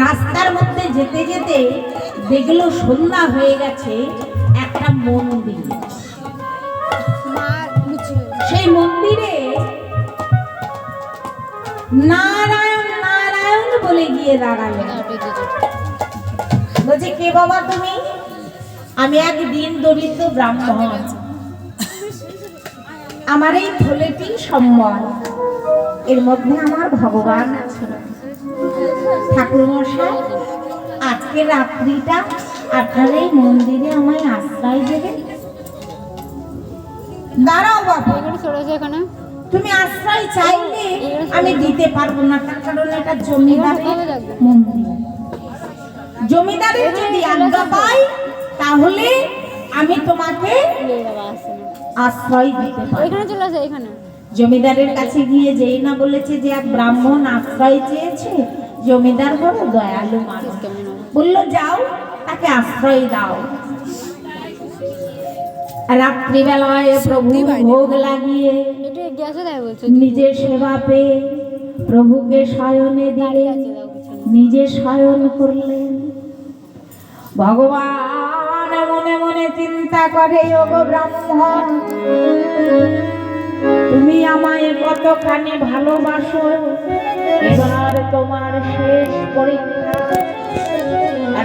রাস্তার মধ্যে যেতে যেতে দেখল সন্ধ্যা হয়ে গেছে একটা মন্দির। সেই মন্দিরে নারায়ণ নারায়ণ বলে গিয়ে দাঁড়ালেন বলছে, কে বাবা তুমি? আমি এক দিন দরিদ্র ব্রাহ্মণ। আমার এই থলেটি সম্বল এর মধ্যে আমার ভগবান আছে। ঠাকুর মশাই আজকে রাত্রিটা আপনার এই মন্দিরে আমায় আশ্রয় দেবে দাঁড়াও বাবা এখানে তুমি আশ্রয় চাইলে আমি দিতে পারব না তার কারণ এটা জমিদারের মন্দির। জমিদারের যদি আজ্ঞা পাই তাহলে আমি তোমাকে আশ্রয় দিতে পারি এখানে চলে আসে এখানে। জমিদারের কাছে গিয়ে যেই না বলেছে যে এক ব্রাহ্মণ আশ্রয় চেয়েছে জমিদার বড় দয়ালু মানুষ? বলল যাও তাকে আশ্রয় দাও। রাত্রিবেলায় প্রভু ভোগ লাগিয়ে নিজের সেবা পেয়ে প্রভুকে শয়নে দাঁড়িয়ে দিলে আছে দাও নিজে শয়ন করলেন ভগবান মনে মনে চিন্তা করে ওগো ব্রাহ্মণ তুমি আমায় কতখানি ভালোবাসো? তোমার শেষ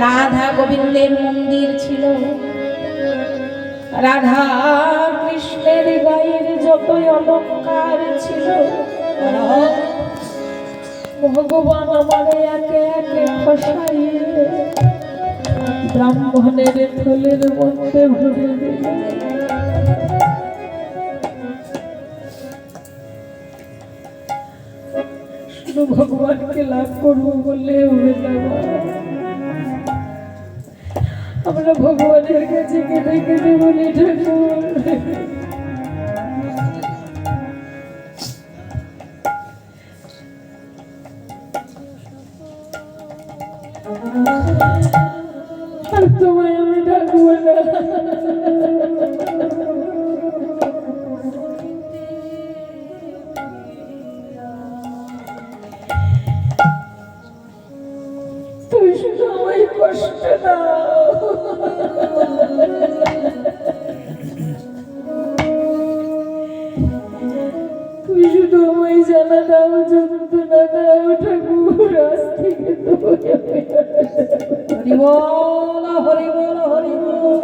রাধা গোবিন্দের মন্দির ছিল। রাধা কৃষ্ণের গায়ের যতই অলঙ্কার ছিল, ভগবান আমার একে একে খসাইয়ে, ব্রাহ্মণের থলের মধ্যে ভরে শুধু ভগবানকে লাভ করব বললে হবে। আমরা ভগবানের কাছে কেঁদে কেঁদে বলি, ঠাকুর তোমায় আমি ডাকবো না জানা দাও যন্ত্রণা দাও ঠাকুর আজ থেকে হরি হরি বল হরি বল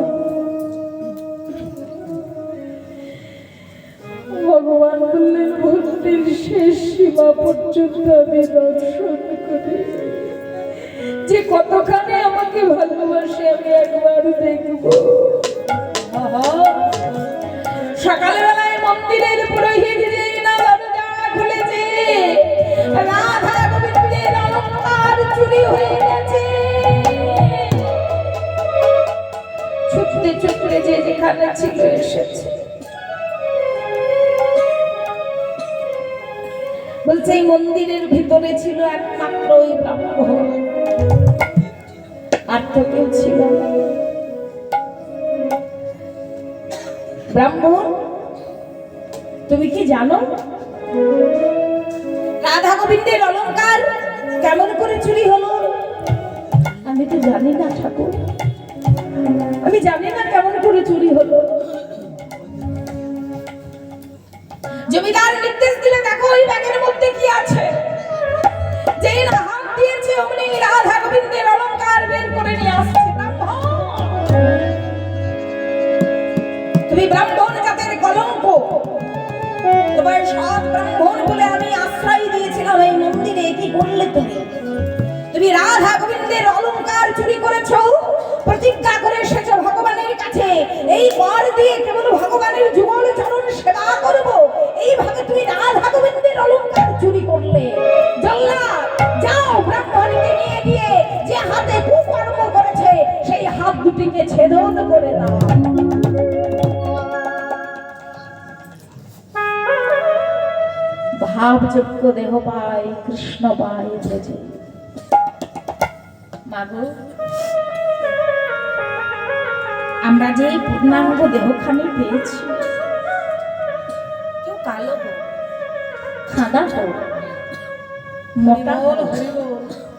ভগবান বললেন ভক্তির শেষ সীমা পর্যন্ত আমি দর্শন করি যে কতখানি আমাকে ভালোবাসে আমি একবার দেখব সকালবেলায় মন্দিরের পুরোহিত ছুটতে ছুটতে যে যেখানে ছিল এসেছে। বলছে, এই মন্দিরের ভিতরে ছিল একমাত্র ওই ব্রাহ্মণ। আর তো কেউ ছিল ব্রাহ্মণ, তুমি কি জানো? গোবিন্দের অলংকার কেমন করে চুরি হলো? আমি তো জানি না ঠাকুর। আমি জানি না কেমন করে চুরি হলো। জমিদার নির্দেশ দিলে দেখো ওই ব্যাগের মধ্যে কি আছে। যেই না হাত দিয়েছে অমনি রাধা গোবিন্দের অলংকার বের করে নিয়ে আসছে। তুমি ব্রাহ্মণ জাতের কলঙ্ক। তোমার সৎ ব্রাহ্মণ বলে আমি আশ্রয় দিয়েছিলাম এই মন্দিরে কি করলে তুমি? তুমি রাধা গোবিন্দের অলংকার চুরি করেছ, প্রতিজ্ঞা করে এসেছ ভগবানের কাছে। এই বর দিয়ে কেবল ভগবানের যুগল চরণ দেহ পায় কৃষ্ণ পায় ভেজে মাগো আমরা যে পূর্ণাঙ্গ দেহখানি পেয়েছি কেউ কালো হোক খাদা হোক মোটা হোক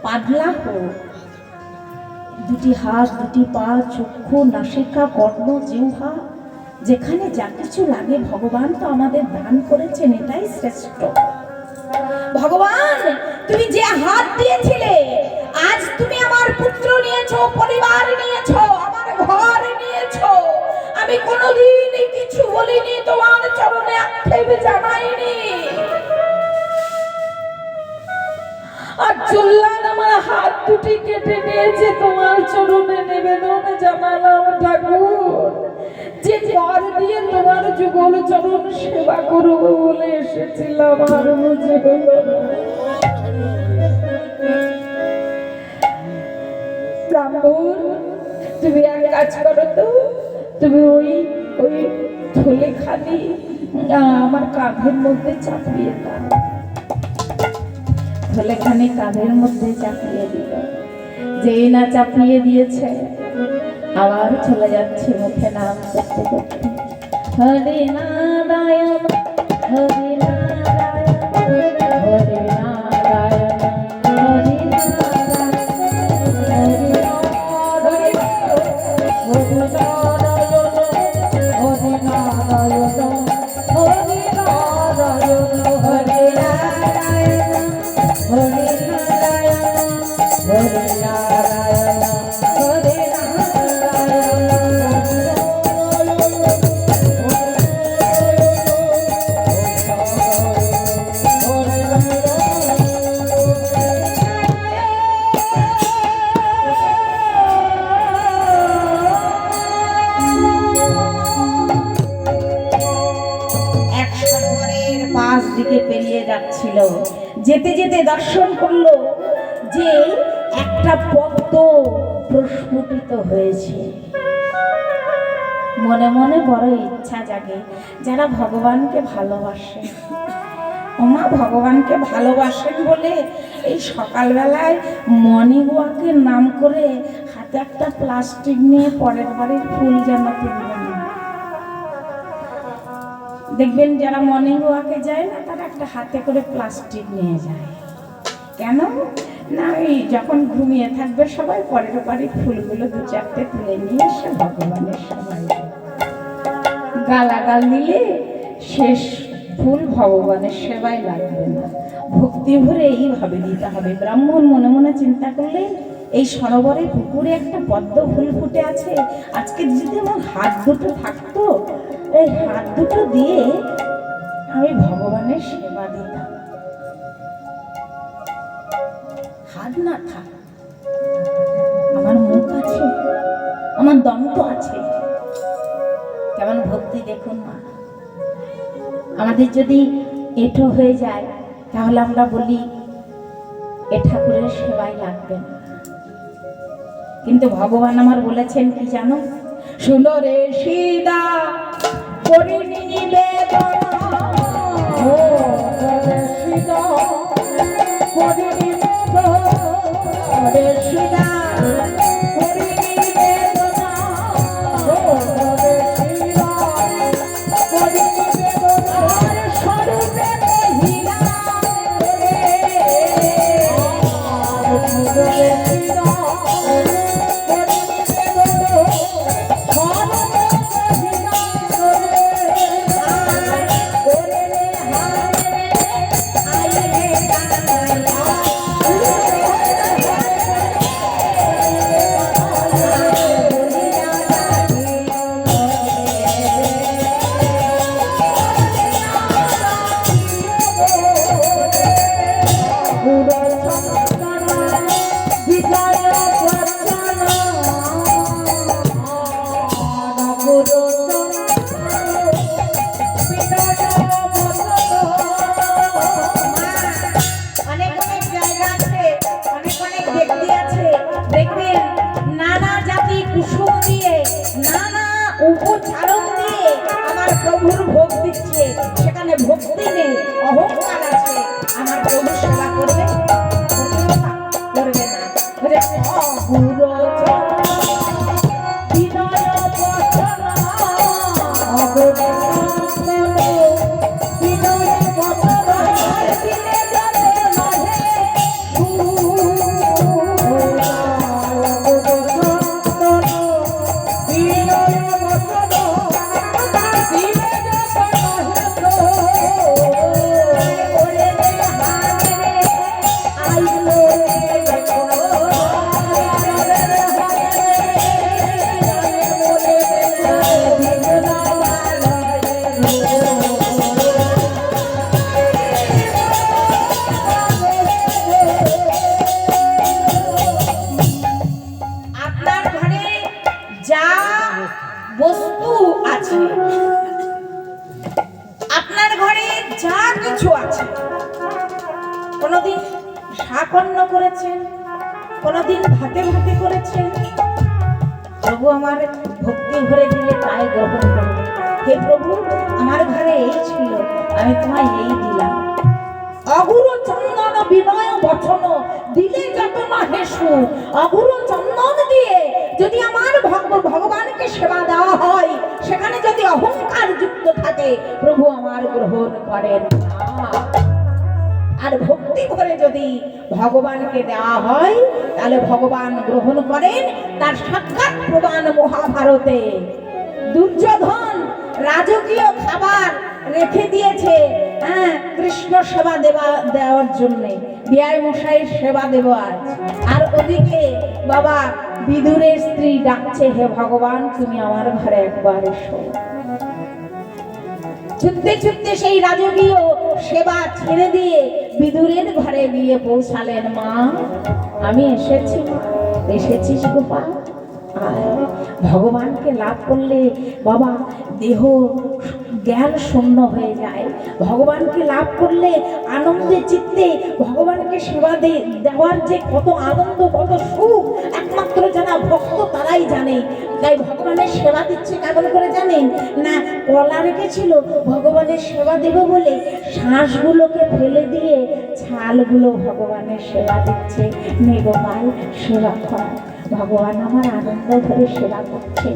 পাগলা হোক দুটি হাত দুটি পা চক্ষু নাসিকা কর্ণ জিহ্বা যেখানে যা কিছু লাগে ভগবান তো আমাদের দান করেছেন এটাই শ্রেষ্ঠ। ভগবান, তুমি যে হাত দিয়েছিলে, আজ তুমি আমার পুত্র নিয়েছো, পরিবার নিয়েছো, আমার ঘর নিয়েছো। আমি কোনোদিন কিছু বলিনি, তোমার চরণে আক্ষেপ জানাইনি। আর চললাম আমার হাত দুটি কেটে নিয়েছে, তোমার চরণে নিবেদন জানালাম। যে কর দিয়ে তোমার যুগল চরণ সেবা করব বলে এসেছিলাম আর তুমি এক কাজ করো তো, তুমি ওই ওই থলে খালি আমার কাঁধের মধ্যে চাপিয়ে দাও। থলেখানি কাঁধের মধ্যে চাপিয়ে দিল। যেই না চাপিয়ে দিয়েছে আবার চলে যাচ্ছে মুখে নাম করতে করতে হরে দায় হরে প্রস্ফুটিত হয়েছে। মনে মনে বড় ইচ্ছা জাগে যারা ভগবানকে ভালোবাসে। ওমা ভগবানকে ভালোবাসেন বলে এই সকালবেলায় মর্নিং ওয়াকের নাম করে হাতে একটা প্লাস্টিক নিয়ে পরের বাড়ির ফুল যেন তুলবেন দেখবেন যারা মর্নিং ওয়াকে যায় না, তারা একটা হাতে করে প্লাস্টিক নিয়ে যায়। কেন? না ওই যখন ঘুমিয়ে থাকবে সবাই, পরের বাড়ির ফুলগুলো দু চারটে তুলে নিয়ে এসে ভগবানের সবাই গালাগাল দিলে শেষ ফুল ভগবানের সেবায় লাগবে না। ভক্তি ভরে এইভাবে দিতে হবে। ব্রাহ্মণ মনে মনে চিন্তা করলে, এই সরোবরে পুকুরে একটা পদ্ম ফুল ফুটে আছে। আজকে যদি আমার হাত দুটো থাকতো, এই হাত দুটো দিয়ে আমি ভগবানের সেবা দিতাম। না আমার মুখ আছে, আমার দন্ত আছে। কেমন ভক্তি দেখুন মা। আমাদের যদি এটো হয়ে যায়, তাহলে আমরা বলি, এ ঠাকুরের সেবাই লাগবে না। কিন্তু ভগবান আমার বলেছেন কি জানো? শুনো রে সীতা করিনি ও সীতা করিনি রে সীতা বস্তু আছে। আপনার ঘরে যা কিছু আছে, কোনোদিন শাকন্ন করেছেন, কোনোদিন ভাতে ভাতে করেছেন, প্রভু আমার ভক্তি ভরে দিলে তাই গ্রহণ করবে হে প্রভু, আমার ঘরে এই ছিল, আমি তোমায় এই দিলাম। অগুরু চন্দন বিনয় বচন, দিলে যত না হেসু, অগুরু চন্দন দিয়ে যদি আমার ভগ- ভগবানকে সেবা দেওয়া হয়, সেখানে যদি অহংকার যুক্ত থাকে, প্রভু আমার গ্রহণ করেন আর ভক্তি করে যদি ভগবানকে দেওয়া হয়, তাহলে ভগবান গ্রহণ করেন। তার সাক্ষাৎ প্রমাণ মহাভারতে। দুর্যোধন রাজকীয় খাবার রেখে দিয়েছে হ্যাঁ কৃষ্ণ সেবা দেওয়া দেওয়ার জন্যে। বিয়ায় মশাইয়ের সেবা আজ আর ওদিকে বাবা বিদুরের স্ত্রী ডাকছে, হে ভগবান, তুমি আমার ঘরে একবার এসো ছুটতে ছুটতে সেই রাজকীয় সেবা ছেড়ে দিয়ে বিদুরের ঘরে গিয়ে পৌঁছালেন মা আমি এসেছি। এসেছিস গোপাল আয় ভগবানকে লাভ করলে বাবা দেহ জ্ঞান শূন্য হয়ে যায়। ভগবানকে লাভ করলে আনন্দে চিত্তে ভগবানকে সেবা দেওয়ার যে কত আনন্দ, কত সুখ, একমাত্র যারা ভক্ত তারাই জানে। তাই ভগবানের সেবা দিচ্ছে কেমন করে জানেন? না, কলা রেখেছিল, ভগবানের সেবা দেব বলে শ্বাসগুলোকে ফেলে দিয়ে ছালগুলো ভগবানের সেবা দিচ্ছে। নেগোপাল সেবা কর ভগবান আমার আনন্দ ধরে সেবা করছে।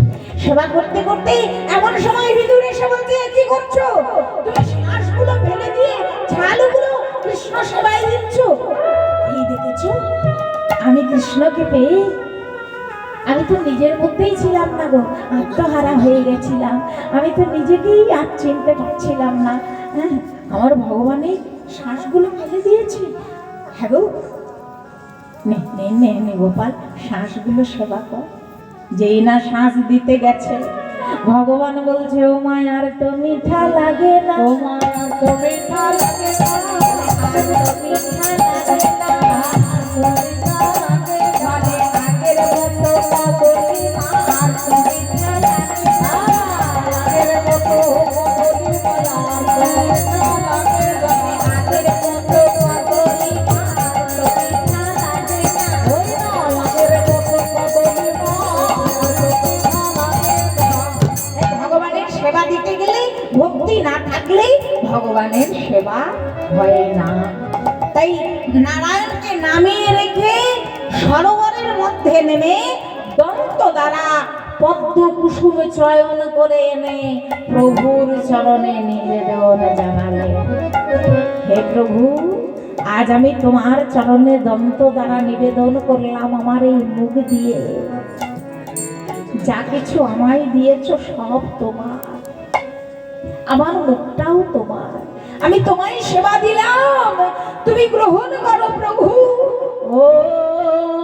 সেবা করতে করতে এমন সময় ভিতরে এসে বলছে কি করছ? তুমি শ্বাসগুলো ফেলে দিয়ে ছালগুলো কৃষ্ণ সেবায় দিচ্ছ? এই দেখেছ? আমি কৃষ্ণকে পেয়ে আমি তো নিজের মধ্যেই ছিলাম না গো, আত্মহারা হয়ে গেছিলাম। আমি তো নিজেকেই আর চিনতে পারছিলাম না। হ্যাঁ আমার ভগবানের শ্বাসগুলো ফেলে দিয়েছি। হ্যাঁ গো নে নে নে গোপাল শ্বাসগুলো সেবা কর। যেই না শ্বাস দিতে গেছে, ভগবান বলছে, ও মায়ার তো মিঠা লাগে না। ও মায়ার তো মিঠা লাগে না মিঠা লাগে না। চয়ন করে এনে প্রভুর চরণে নিবেদন জানালে। হে প্রভু, আজ আমি তোমার চরণে দন্ত দ্বারা নিবেদন করলাম আমার এই মুখ দিয়ে। যা কিছু আমায় দিয়েছ সব তোমার। আমার মুখটাও তোমার। আমি তোমায় সেবা দিলাম। তুমি গ্রহণ করো প্রভু। ও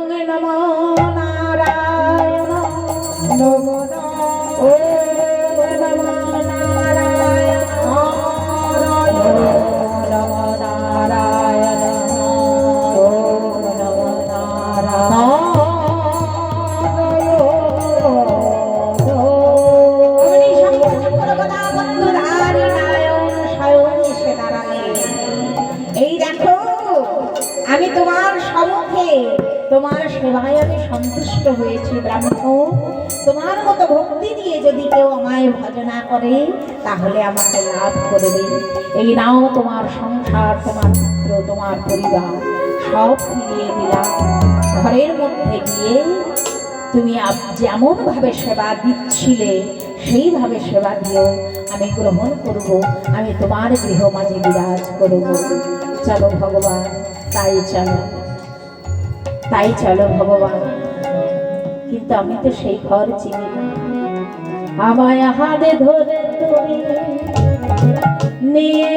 নম নারায়ণ। নম। ও তাহলে আমাকে লাভ করবে এই নাও তোমার সংসার, তোমার পুত্র, তোমার পরিবার, সব ফিরিয়ে দিলাম। ঘরের মধ্যে গিয়ে তুমি আপ- যেমন ভাবে সেবা দিচ্ছিলে, সেইভাবে সেবা দিও আমি গ্রহণ করব, আমি তোমার গৃহ মাঝে বিরাজ করব। চলো ভগবান, তাই চলো। তাই চলো ভগবান। কিন্তু আমি তো সেই ঘর চিনি আমায় হাতে ধরে নিয়ে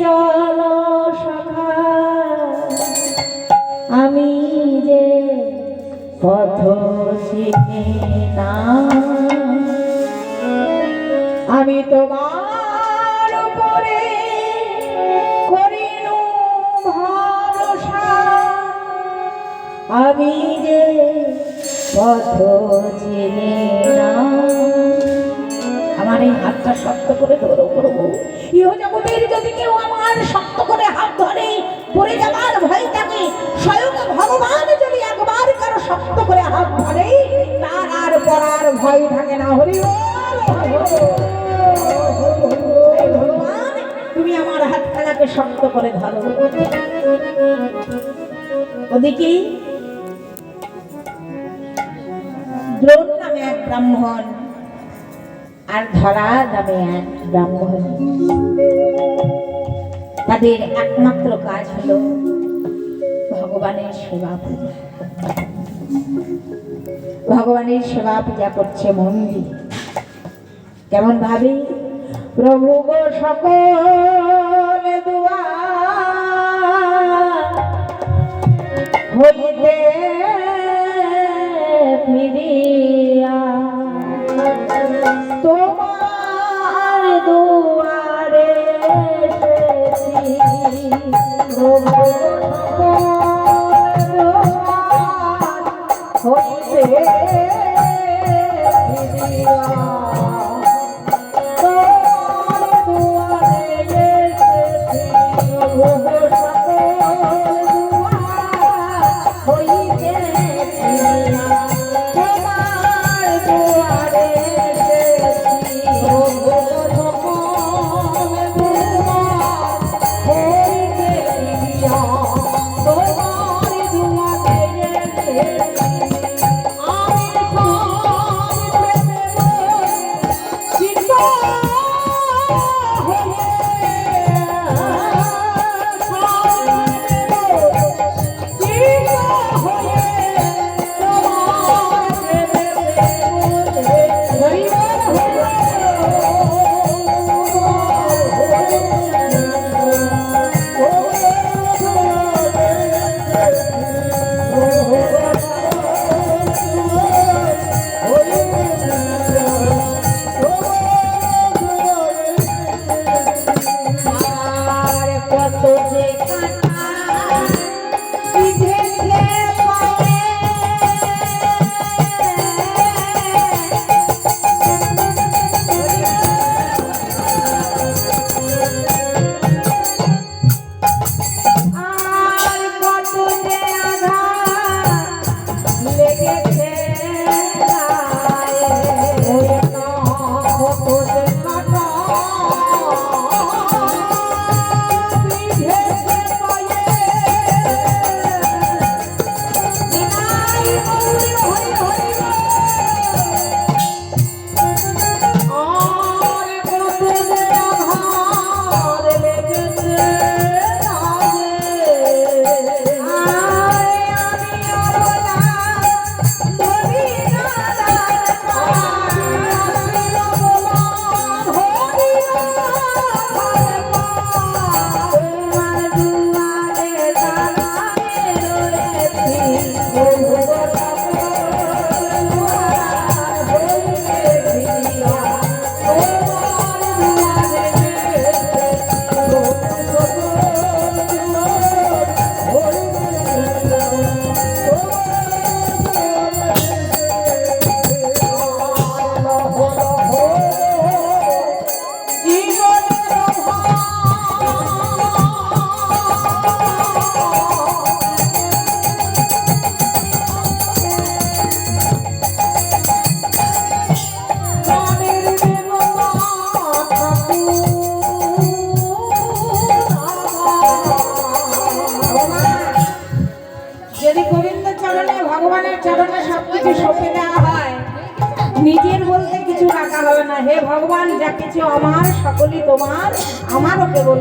চলো সখা। আমি যে পথ চিনি না আমি তোমার আমি যে পথ হাতটা শক্ত করে ধরো প্রভু ইহজগতের যদি কেউ আমার শক্ত করে হাত ধরে, পড়ে যাওয়ার ভয় থাকে, স্বয়ং ভগবান যদি একবার কারও শক্ত করে হাত ধরে, তার আর পড়ার ভয় থাকে না। হরি তুমি আমার হাতখানাকে শক্ত করে ধরো। ওদিকে, দ্রোণ নামে এক ব্রাহ্মণ আর ধরা নামে এক তাদের একমাত্র কাজ হলো ভগবানের সেবা পূজা। ভগবানের সেবা পূজা করছে মন্দির। কেমন ভাবে? প্রভু গো সকল প্রভু তোমার আমারও কেবল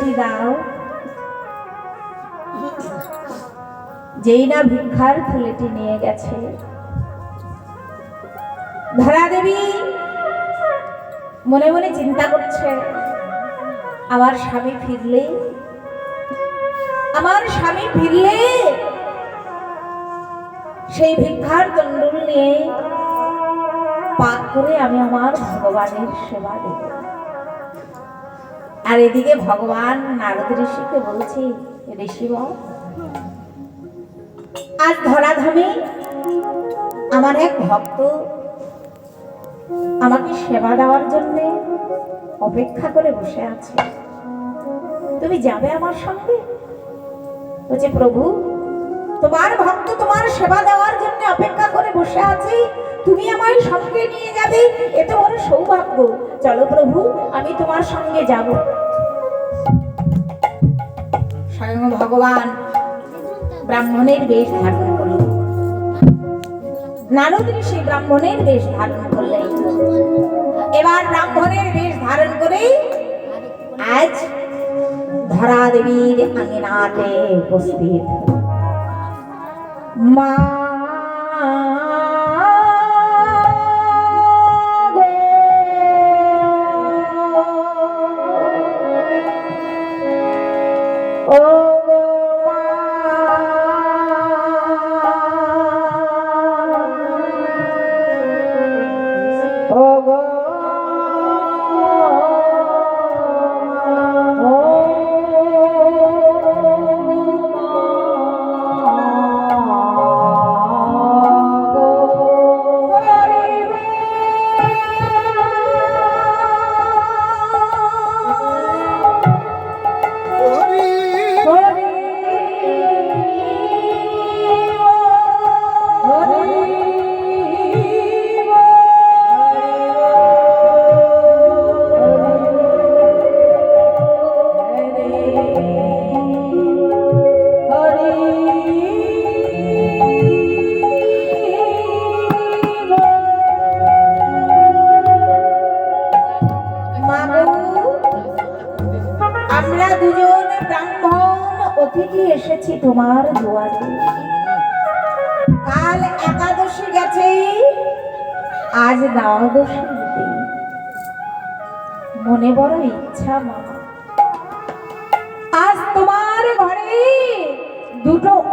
ভিক্ষার থলেটি দাও। যেই না ভিক্ষার থলেটি নিয়ে গেছে। ধরা দেবী মনে মনে চিন্তা করছে, আমার স্বামী ফিরলে? আমার স্বামী ফিরলে? সেই ভিক্ষার তন্ডুল নিয়ে পাক করে আমি আমার ভগবানের সেবা দেব। আর এদিকে ভগবান নারদ ঋষিকে বলছি ঋষি আজ ধরাধামে আমার এক ভক্ত আমাকে সেবা দেওয়ার জন্য অপেক্ষা করে বসে আছে। তুমি যাবে আমার সঙ্গে? বলছে, প্রভু তোমার ভক্ত তোমার সেবা দেওয়ার জন্য অপেক্ষা করে বসে আছে। তুমি আমায় সঙ্গে নিয়ে যাবে এত বড় সৌভাগ্য। চলো প্রভু, আমি তোমার সঙ্গে যাব। স্বয়ং ভগবান ব্রাহ্মণের বেশ ধারণ করল নারদ ঋষি ব্রাহ্মণের বেশ ধারণ করলেন। এবার ব্রাহ্মণের বেশ ধারণ করে আজ ধরা দেবীর আঙিনাতে উপস্থিত। মা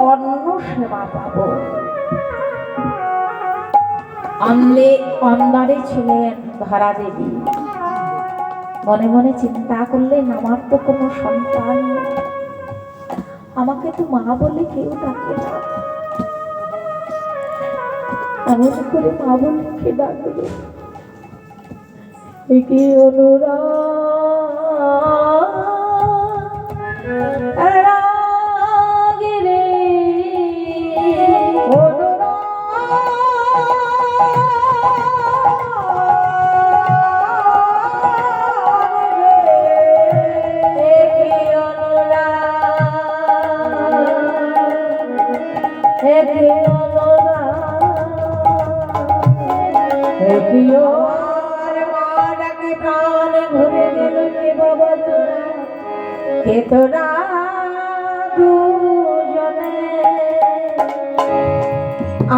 অন্ন সেবা পাবো অন্দে অন্দারে ছিলেন ধরা দেবী মনে মনে চিন্তা করলেন, আমার তো কোনো সন্তান। আমাকে তো মা বলে কেউ ডাকে না। এমন করে মা বলে কে ডাকবে? একে অনুরাগ তোরা দুজনে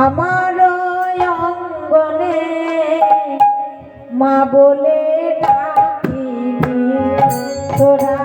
আমার অঙ্গনে মা বলে তোরা।